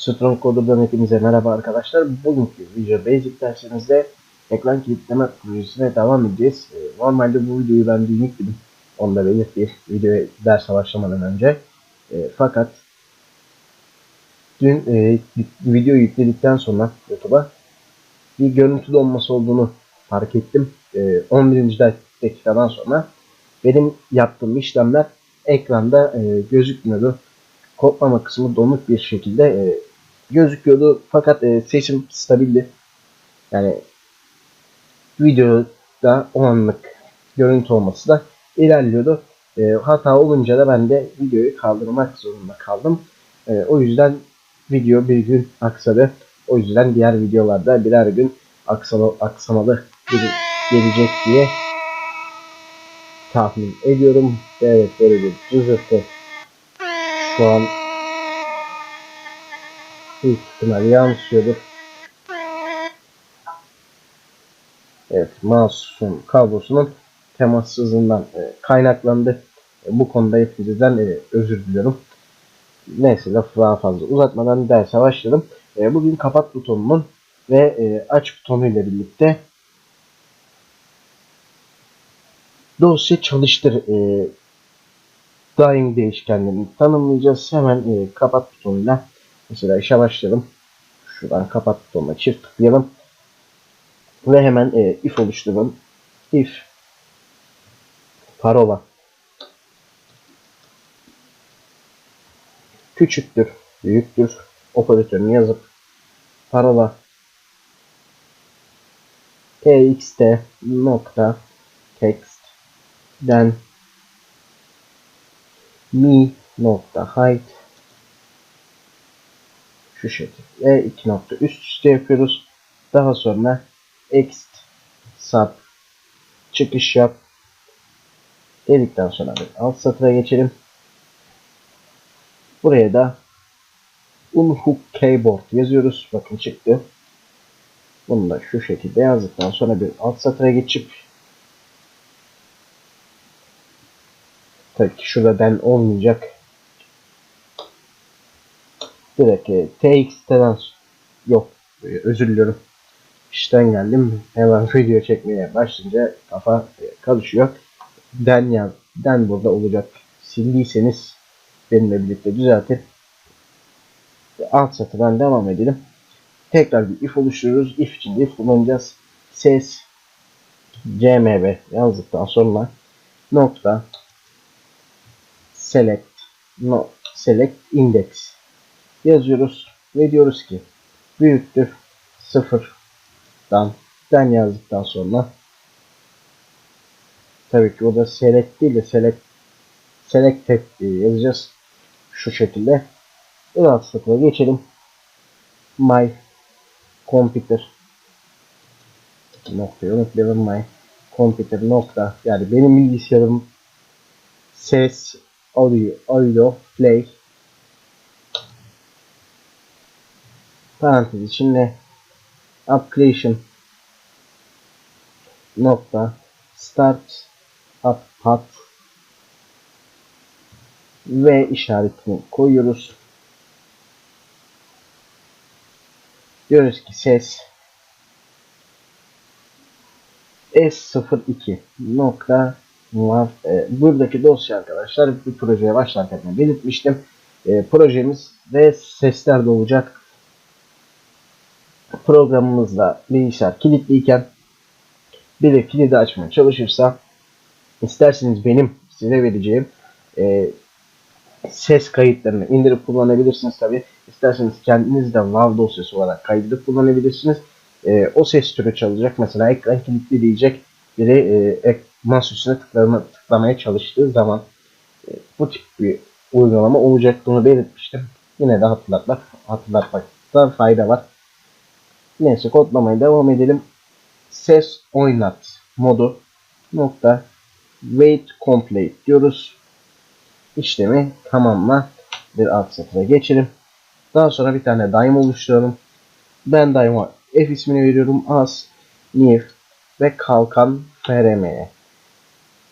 Strong Coder'dan hepinize merhaba arkadaşlar. Bugünkü Visual Basic dersimizde ekran kilitleme projesine devam edeceğiz. Ee, Normalde bu videoyu ben dün yükledim. Onu da belirteyim. Videoya derse başlamadan önce. Ee, Fakat dün e, videoyu yükledikten sonra YouTube'a bir görüntü donması olduğunu fark ettim. Ee, 11. dakikadan sonra benim yaptığım işlemler ekranda e, gözükmüyordu kodlama kısmı donuk bir şekilde e, gözüküyordu. Fakat e, sesim stabildi. Yani videoda o anlık görüntü olması da ilerliyordu. E, hata olunca da ben de videoyu kaldırmak zorunda kaldım. E, o yüzden video bir gün aksadı. O yüzden diğer videolarda birer gün aksamalı bir- gelecek diye tahmin ediyorum. Evet böyle bir cızırtı şu an büyük ihtimalle yansıyordur. Evet, mouse'un kablosunun temassızlığından e, kaynaklandı. E, bu konuda hepinizden e, özür diliyorum. Neyse lafı daha fazla uzatmadan derse başlayalım. E, bugün kapat butonunun ve e, aç butonu ile birlikte dosya çalıştır e, daim değişkenlerini tanımlayacağız. Hemen e, kapat butonuyla mesela işe başlayalım. Şuradan kapat butonuna çift tıklayalım. Ve hemen e, if oluşturalım. If parola küçüktür, büyüktür operatörünü yazıp parola txt nokta text den mi nokta height şu şekilde iki nokta üst üste yapıyoruz. Daha sonra ext sub çıkış yap dedikten sonra bir alt satıra geçelim. Buraya da unhook keyboard yazıyoruz. Bakın çıktı. Bunu da şu şekilde yazdıktan sonra bir alt satıra geçip Tabii ki şurada den olmayacak. Direkt e, TXT'den yok. e, özür diliyorum. İşten geldim. Hemen video çekmeye başlayınca kafa e, karışıyor. Den yaz. Den burada olacak. Sildiyseniz benimle birlikte düzeltin. Alt satırdan devam edelim. Tekrar bir if oluşturuyoruz. If için de if kullanacağız. Ses cmb yazdıktan sonra nokta select no select index yazıyoruz ve diyoruz ki büyüktür sıfırdan. Den yazdıktan sonra tabii ki o da select değil de select selected diye yazacağız. Şu şekilde. Satıra geçelim. My computer. Noktayı unutmayalım. My computer nokta. Yani benim bilgisayarım ses audio, audio play parantez içinde application nokta start up path ve işaretini koyuyoruz. Diyoruz ki ses S02 nokta var. E, buradaki dosya arkadaşlar bu projeye başlarken belirtmiştim. E, projemiz ve sesler de olacak. Programımızda bilgisayar kilitliyken biri kilidi açmaya çalışırsa isterseniz benim size vereceğim e, ses kayıtlarını indirip kullanabilirsiniz tabi. İsterseniz kendiniz de WAV dosyası olarak kaydedip kullanabilirsiniz. E, o ses türü çalacak. Mesela ekran kilitli diyecek. Biri e, ek, mouse üstüne tıklama, tıklamaya çalıştığı zaman e, bu tip bir uygulama olacak. Bunu belirtmiştim. Yine de hatırlatmak, hatırlatmakta fayda var. Neyse kodlamaya devam edelim. Ses oynat modu nokta wait complete diyoruz. İşlemi tamamla bir alt satıra geçelim. Daha sonra bir tane daim oluşturalım. Ben daima f ismini veriyorum. As, new ve kalkan frm'ye.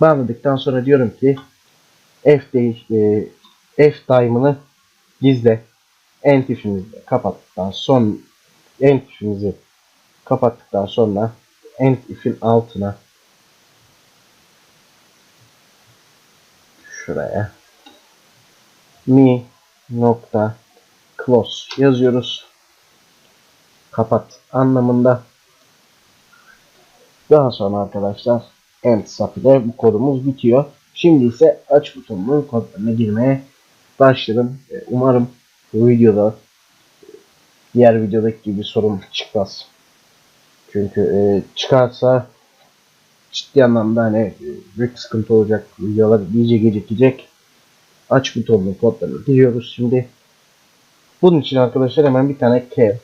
Bağladıktan sonra diyorum ki f, değiş, e, f daimını gizle. end if'imizi de kapattıktan son end if'imizi kapattıktan sonra end if'in altına şuraya mi nokta close yazıyoruz. Kapat anlamında. Daha sonra arkadaşlar end sub ile bu kodumuz bitiyor. Şimdi ise aç butonunun kodlarına girmeye başladım. E, Umarım bu videoda diğer videodaki gibi sorun çıkmaz. Çünkü e, çıkarsa ciddi anlamda hani e, büyük sıkıntı olacak. Videolar iyice gecikecek. Aç butonunun kodlarını giriyoruz şimdi. Bunun için arkadaşlar hemen bir tane kev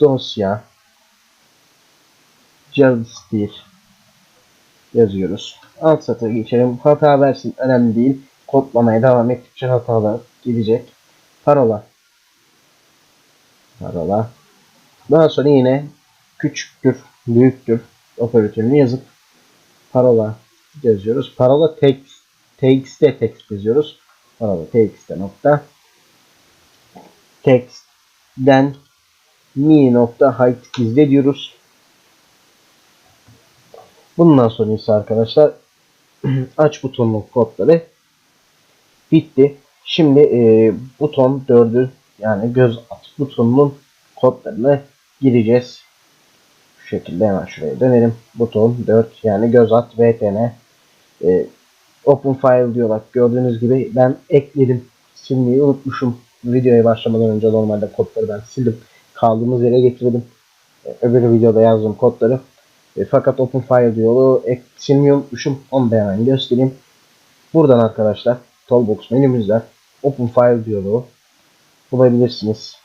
dosya javascript yazıyoruz. Alt satıra geçelim. Hata versin önemli değil. Kodlamaya devam ettikçe hatalar gidecek. Parola. Parola. Daha sonra yine küçüktür, büyüktür operatörünü yazıp parola yazıyoruz. Parola text, txt'e text yazıyoruz. Parola txt'e nokta text'den mi nokta height gizle diyoruz. Bundan sonra ise arkadaşlar aç butonun kodları bitti. Şimdi e, buton 4'ü yani göz butonunun kodlarını gireceğiz. Şu şekilde hemen şuraya dönelim. Buton 4 yani göz at vtn e, open file diyorlar. Gördüğünüz gibi ben ekledim. Silmeyi unutmuşum. Videoya başlamadan önce normalde kodları ben sildim. Kaldığımız yere getirdim. E, öbür videoda yazdığım kodları. E, fakat open file diyor. Ek, silmeyi unutmuşum. Onu da hemen göstereyim. Buradan arkadaşlar Toolbox menümüzden Open File diyaloğu bulabilirsiniz.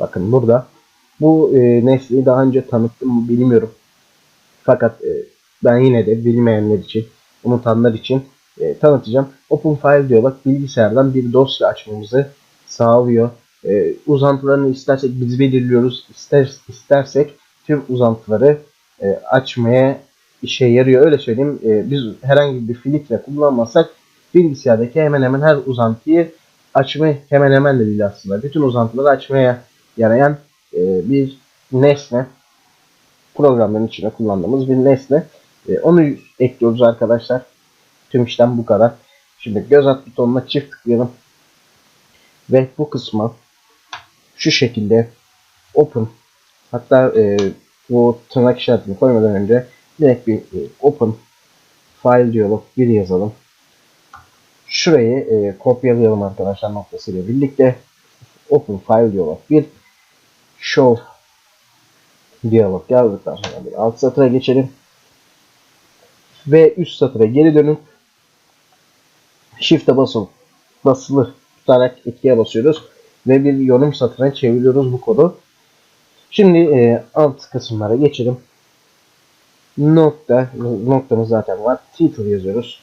Bakın burada. Bu e, nesneyi daha önce tanıttım mı bilmiyorum. Fakat e, ben yine de bilmeyenler için, unutanlar için e, tanıtacağım. Open File diyalog bilgisayardan bir dosya açmamızı sağlıyor. E, uzantılarını istersek biz belirliyoruz. İster, istersek tüm uzantıları e, açmaya işe yarıyor. Öyle söyleyeyim. E, biz herhangi bir filtre kullanmasak bilgisayardaki hemen hemen her uzantıyı açma hemen hemen de değil aslında. Bütün uzantıları açmaya yarayan e, bir nesne. Programların içine kullandığımız bir nesne. E, onu ekliyoruz arkadaşlar. Tüm işlem bu kadar. Şimdi göz at butonuna çift tıklayalım. Ve bu kısma şu şekilde open hatta e, bu tırnak işaretini koymadan önce direkt bir e, open file diyalog bir yazalım. Şurayı e, kopyalayalım arkadaşlar noktasıyla birlikte. Open file diyalog bir show diyalog yazdıktan sonra bir alt satıra geçelim. Ve üst satıra geri dönüp Shift'e basılı, basılı tutarak ikiye basıyoruz. Ve bir yorum satırına çeviriyoruz bu kodu. Şimdi e, alt kısımlara geçelim. Nokta, noktamız zaten var. Title yazıyoruz.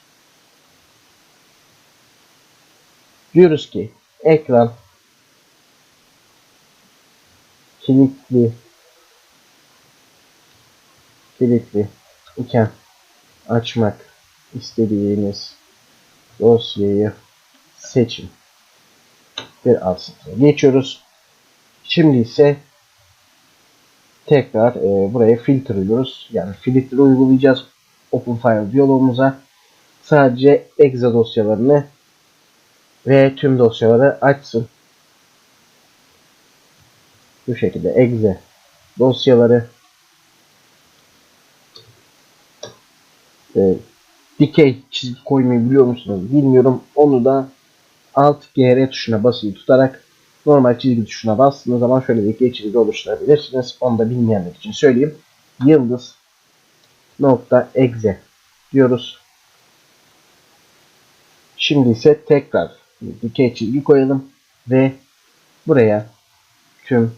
Diyoruz ki ekran kilitli kilitli iken açmak istediğiniz dosyayı seçin. Bir alt satıra geçiyoruz. Şimdi ise tekrar e, buraya filtre uyguluyoruz. Yani filtre uygulayacağız Open File diyalogumuza. Sadece exe dosyalarını ve tüm dosyaları açsın. Bu şekilde exe dosyaları e, dikey çizgi koymayı biliyor musunuz bilmiyorum. Onu da alt GR tuşuna basılı tutarak normal çizgi tuşuna bastığınız zaman şöyle dikey çizgi oluşturabilirsiniz. Onu da bilmeyenler için söyleyeyim. Yıldız nokta exe diyoruz. Şimdi ise tekrar dikey çizgi koyalım ve buraya tüm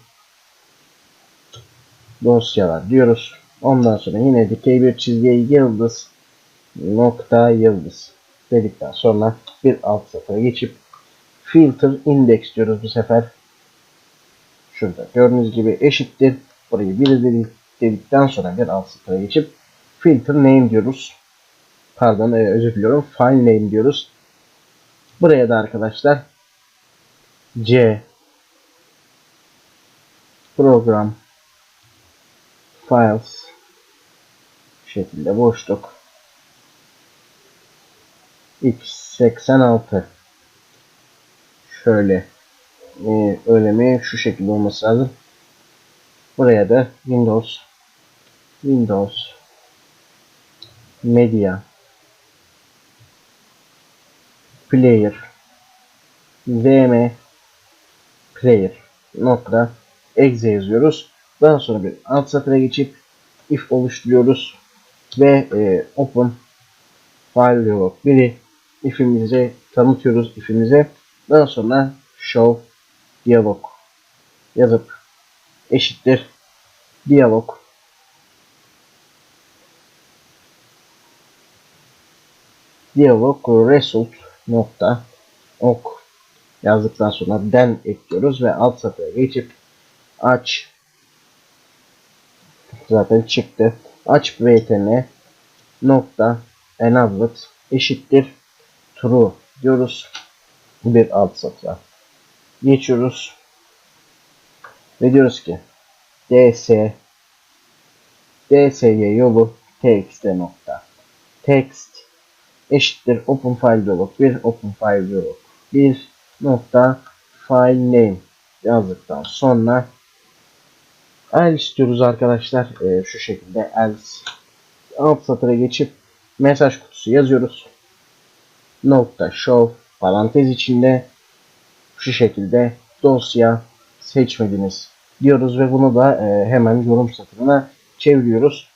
dosyalar diyoruz. Ondan sonra yine dikey bir çizgiye yıldız nokta yıldız dedikten sonra bir alt satıra geçip filter index diyoruz bu sefer. Şurada gördüğünüz gibi eşittir. Burayı bir dedikten sonra bir alt satıra geçip filter name diyoruz. Pardon e, özür diliyorum. File name diyoruz. Buraya da arkadaşlar C program files bu şekilde boşluk x86 şöyle e, öyle mi şu şekilde olması lazım. Buraya da windows windows media player vm player nokta exe yazıyoruz. Daha sonra bir alt satıra geçip if oluşturuyoruz ve e, open file dialog biri if'imizi tanıtıyoruz if'imize. Daha sonra show diyalog yazıp eşittir diyalog diyalog result nokta ok yazdıktan sonra den ekliyoruz ve alt satıra geçip aç zaten çıktı. Aç btn nokta enabled eşittir true diyoruz. Bir alt satıra. Geçiyoruz. Ve diyoruz ki ds dsy yolu txt nokta. Text eşittir open file dialog. Bir open file dialog. Bir nokta file name yazdıktan sonra else istiyoruz arkadaşlar ee, şu şekilde else alt satıra geçip mesaj kutusu yazıyoruz nokta show parantez içinde şu şekilde dosya seçmediniz diyoruz ve bunu da e, hemen yorum satırına çeviriyoruz.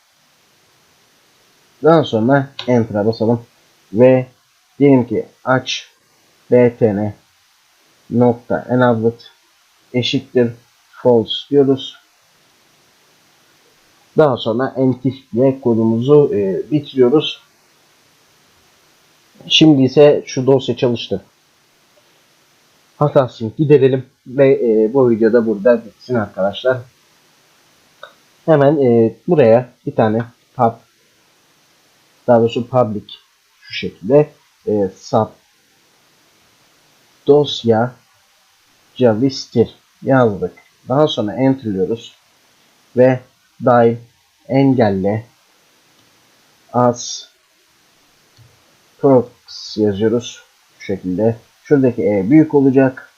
Daha sonra Enter'a basalım ve diyelim ki aç btn nokta enabled eşittir false diyoruz. Daha sonra enter ile kodumuzu e, bitiriyoruz. Şimdi ise şu dosya çalıştı. Hatasını giderelim ve e, bu videoda burada bitsin arkadaşlar. Hemen e, buraya bir tane pub daha doğrusu public şu şekilde e, sub dosya javastir yazdık. Daha sonra enterliyoruz ve dial engelle as prox yazıyoruz şu şekilde. Şuradaki e büyük olacak.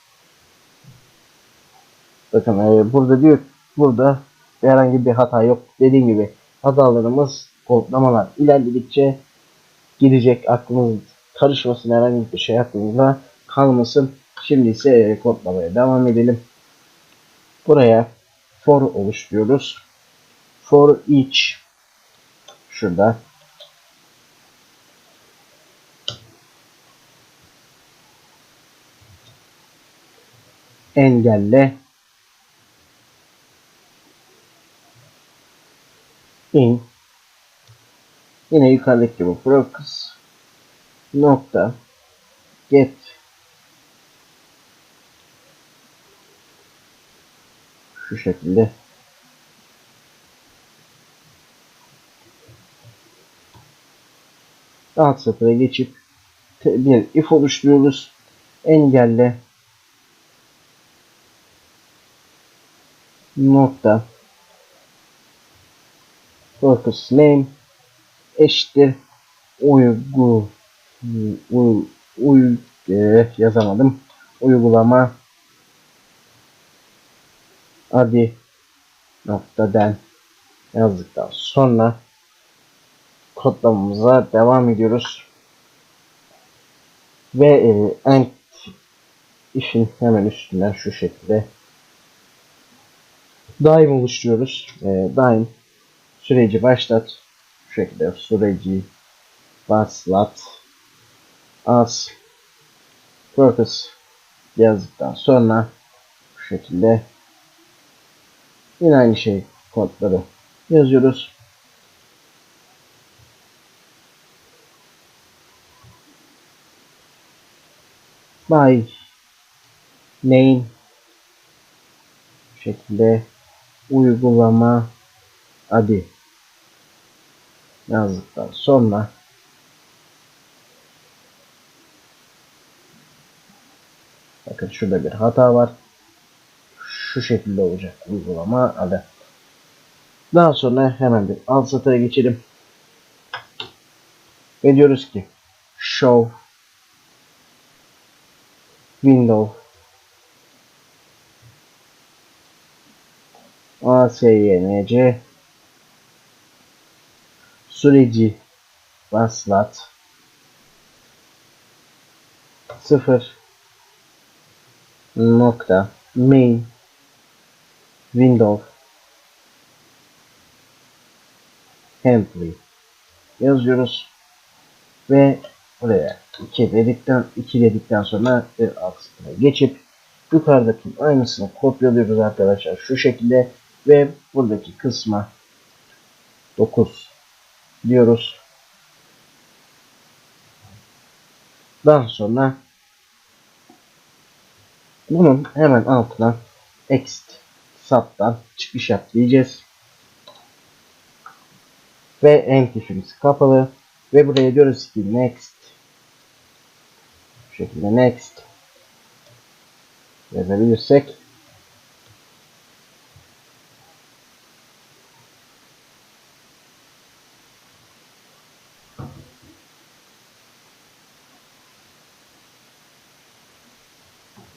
Bakın e, burada diyor burada herhangi bir hata yok. Dediğim gibi hatalarımız kodlamalar ilerledikçe gidecek aklınız karışmasın herhangi bir şey aklınızda kalmasın. Şimdi ise e, kodlamaya devam edelim. Buraya for oluşturuyoruz. For each. Şurada. Engelle. İn. Yine yukarıdaki gibi focus. Nokta. Get. Şu şekilde alt satıra geçip bir if oluşturuyoruz. Engelle. Nokta. Purpose name eşittir. Uygu. Uy, uy e, yazamadım. Uygulama. Adı nokta den yazdıktan sonra kodlamamıza devam ediyoruz ve e, end işin hemen üstünden şu şekilde daim oluşturuyoruz. E, daim süreci başlat. Şu şekilde süreci başlat as purpose yazdıktan sonra şu şekilde yine aynı şey kodları yazıyoruz. By name şekilde uygulama adı yazdıktan sonra Bakın şurada bir hata var. Şu şekilde olacak uygulama adı. Daha sonra hemen bir alt satıra geçelim. Ve diyoruz ki show window. ASYNC süreci başlat. 0 nokta. Main. Window. Template. Yazıyoruz. Ve buraya 2 dedikten 2 dedikten sonra bir alt satıra geçip yukarıdaki aynısını kopyalıyoruz arkadaşlar şu şekilde ve buradaki kısma 9 diyoruz. Daha sonra bunun hemen altına exit sattan çıkış yap diyeceğiz. Ve en kapalı. Ve buraya diyoruz ki next. Şekilde next. Yazabilirsek.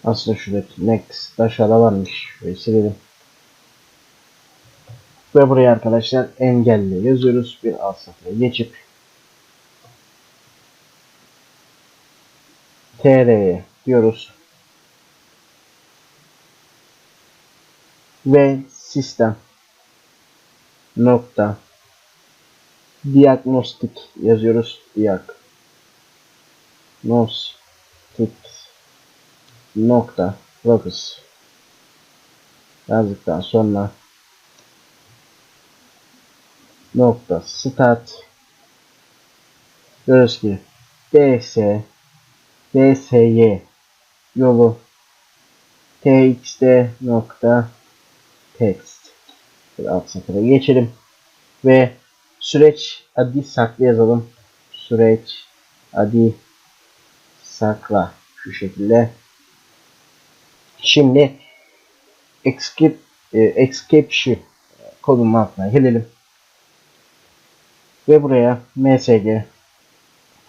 Aslında şuradaki next aşağıda varmış. Şurayı silelim. Ve buraya arkadaşlar engelle yazıyoruz. Bir alt satıra geçip TR'ye diyoruz. Ve sistem nokta diagnostik yazıyoruz. Diagnostik nokta focus yazdıktan sonra nokta start diyoruz ki ds dsy yolu. Txt nokta text. Alt satıra geçelim. Ve süreç adı saklı yazalım. Süreç adı sakla şu şekilde. Şimdi escape, e, exception kodunun altına gelelim. Ve buraya msg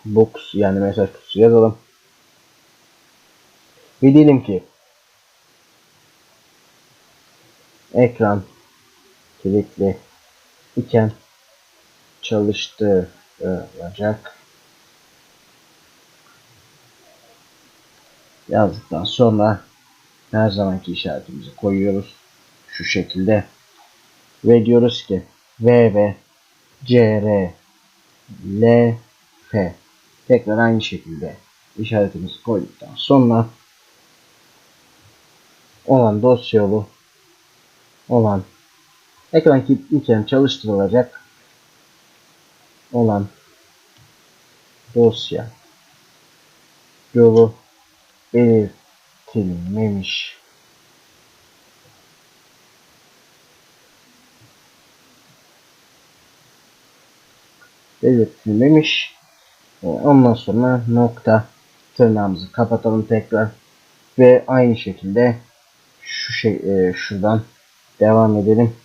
box yani mesaj kutusu yazalım. Ve diyelim ki. Ekran. Kilitli. İken. Çalıştırılacak yazdıktan sonra her zamanki işaretimizi koyuyoruz. Şu şekilde. Ve diyoruz ki VB CR L F. Tekrar aynı şekilde işaretimizi koyduktan sonra olan dosya yolu olan ekran kilitliyken çalıştırılacak olan dosya yolu belirtilmemiş. belirtilmemiş. Ee, Ondan sonra nokta tırnağımızı kapatalım tekrar ve aynı şekilde şu şey e, şuradan devam edelim.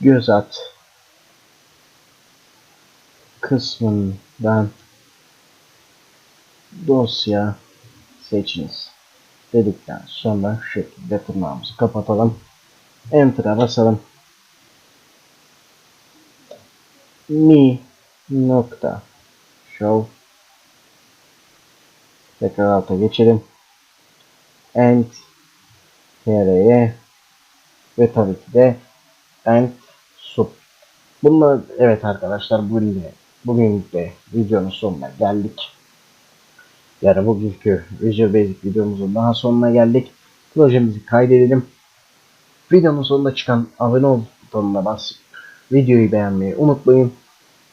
Göz at kısmından dosya seçiniz dedikten sonra şu şekilde tırnağımızı kapatalım. Enter'a basalım. Mi nokta show tekrar alta geçelim. End TR'ye ve tabii ki de end sub. Bunlar evet arkadaşlar bugün de bugün de videonun sonuna geldik. Yani bugünkü Visual Basic videomuzun daha sonuna geldik. Projemizi kaydedelim. Videonun sonunda çıkan abone ol butonuna basıp videoyu beğenmeyi unutmayın.